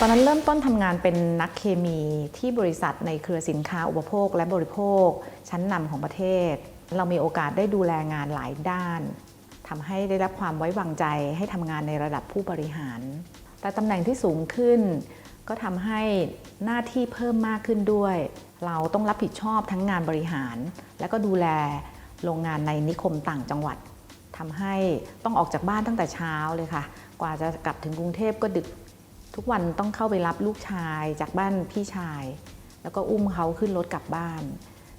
ตอนนั้นเริ่มต้นทำงานเป็นนักเคมีที่บริษัทในเครือสินค้าอุปโภค และบริโภค ชั้นนำของประเทศ เรามีโอกาสได้ดูแลงานหลายด้านทำให้ได้รับความไว้วางใจให้ทำงานในระดับผู้บริหาร แต่ตำแหน่งที่สูงขึ้น ก็ทำให้หน้าที่เพิ่มมากขึ้นด้วย เราต้องรับผิดชอบทั้งงานบริหาร และก็ดูแลโรงงานในนิคมต่างจังหวัดทำให้ต้องออกจากบ้านตั้งแต่เช้าเลยค่ะ กว่าจะกลับถึงกรุงเทพก็ดึก ทุกวันต้องเข้าไปรับลูกชายจากบ้านพี่ชาย แล้วก็อุ้มเขาขึ้นรถกลับบ้าน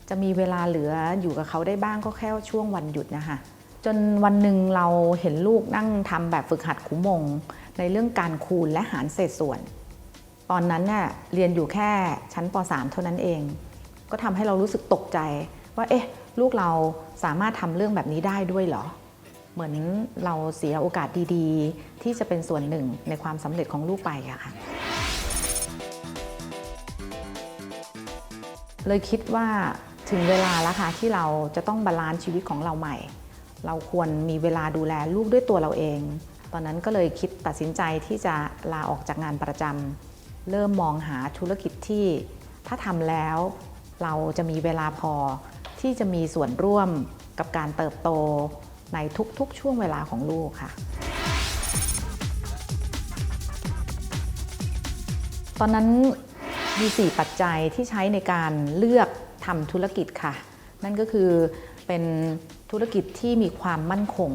จะมีเวลาเหลืออยู่กับเขาได้บ้างก็แค่ช่วงวันหยุดนะคะจนวันหนึ่งเราเห็นลูกนั่งทำแบบฝึกหัดขุมง ในเรื่องการคูณและหารเศษส่วน ตอนนั้นเนี่ยเรียนอยู่แค่ชั้นป .3 เท่านั้นเอง ก็ทำให้เรารู้สึกตกใจว่าเอ๊ะ ลูกเราสามารถทำเรื่องแบบนี้ได้ด้วยเหรอ เหมือนเราเสียโอกาสดีๆ ที่จะเป็นส่วนหนึ่งในความสำเร็จของลูกไปอะค่ะ เลยคิดว่าถึงเวลาแล้วค่ะที่เราจะต้องบาลานซ์ชีวิตของเราใหม่ เราควรมีเวลาดูแลลูกด้วยตัวเราเอง ตอนนั้นก็เลยคิดตัดสินใจที่จะลาออกจากงานประจำเริ่มมองหาธุรกิจที่ถ้าทำแล้วเราจะมีเวลาพอที่จะมีส่วนร่วมกับการเติบโต ในทุกๆ ช่วงเวลาของลูกค่ะ ตอนนั้นมี 4 ปัจจัยที่ใช้ในการเลือกทำธุรกิจค่ะ นั่นก็คือเป็นธุรกิจที่มีความมั่นคง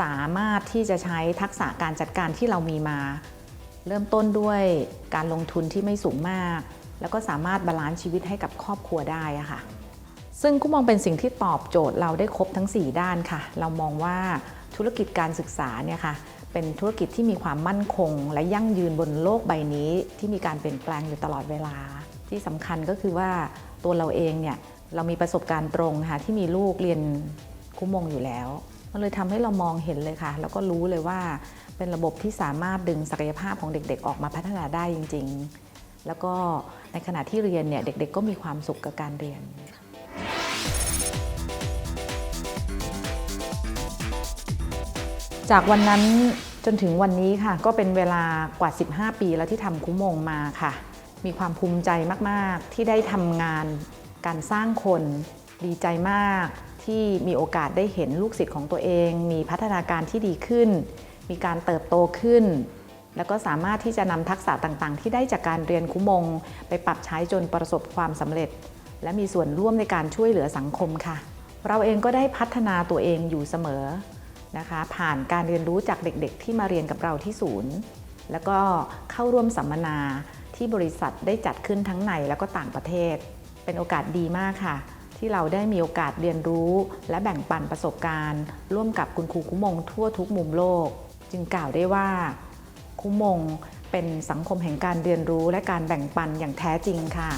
สามารถที่จะใช้ทักษะการจัดการที่เรามีมา เริ่มต้นด้วยการลงทุนที่ไม่สูงมาก แล้วก็สามารถบาลานซ์ชีวิตให้กับครอบครัวได้ค่ะ ซึ่งก็มองเป็นสิ่งที่ตอบโจทย์เราได้ครบทั้ง 4 ด้านค่ะ เรามองว่าธุรกิจการศึกษาเนี่ยค่ะเป็นธุรกิจที่มีความมั่นคง และยั่งยืนบนโลกใบนี้ ที่มีการเปลี่ยนแปลงอยู่ตลอดเวลา ที่สำคัญก็คือว่าตัวเราเองเนี่ยเรามีประสบการณ์ตรงค่ะที่มีลูกเรียนคุ้มงอยู่แล้ว มันเลยทำให้เรามองเห็นเลยค่ะ แล้วก็รู้เลยว่าเป็นระบบที่สามารถดึงศักยภาพของเด็ก ๆ ออกมาพัฒนาได้จริง ๆ แล้วก็ในขณะที่เรียนเนี่ยเด็ก ๆ ก็มีความสุขกับการเรียน จากวันนั้นจนถึงวันนี้ค่ะ ก็เป็นเวลากว่า 15 ปีแล้วที่ทำคุ้มงมาค่ะ มีความภูมิใจมากๆ ที่ได้ทำงานการสร้างคนดีใจมากที่มีโอกาสได้เห็นลูกศิษย์ของตัวเอง มีพัฒนาการที่ดีขึ้น มีการเติบโตขึ้น แล้วก็สามารถที่จะนำทักษะต่างๆ ที่ได้จากการเรียนคุ้มง ไปปรับใช้จนประสบความสำเร็จ และมีส่วนร่วมในการช่วยเหลือสังคมค่ะ เราเองก็ได้พัฒนาตัวเองอยู่เสมอ นะคะ ผ่านการเรียนรู้จากเด็กๆ ที่มาเรียนกับเราที่ศูนย์ แล้วก็เข้าร่วมสัมมนาที่บริษัทได้จัดขึ้นทั้งในแล้วก็ต่างประเทศ เป็นโอกาสดีมากค่ะ ที่เราได้มีโอกาสเรียนรู้ และแบ่งปันประสบการณ์ ร่วมกับคุณครูคุ้มงทั่วทุกมุมโลก จึงกล่าวได้ว่า คุ้มงเป็นสังคมแห่งการเรียนรู้และการแบ่งปันอย่างแท้จริงค่ะ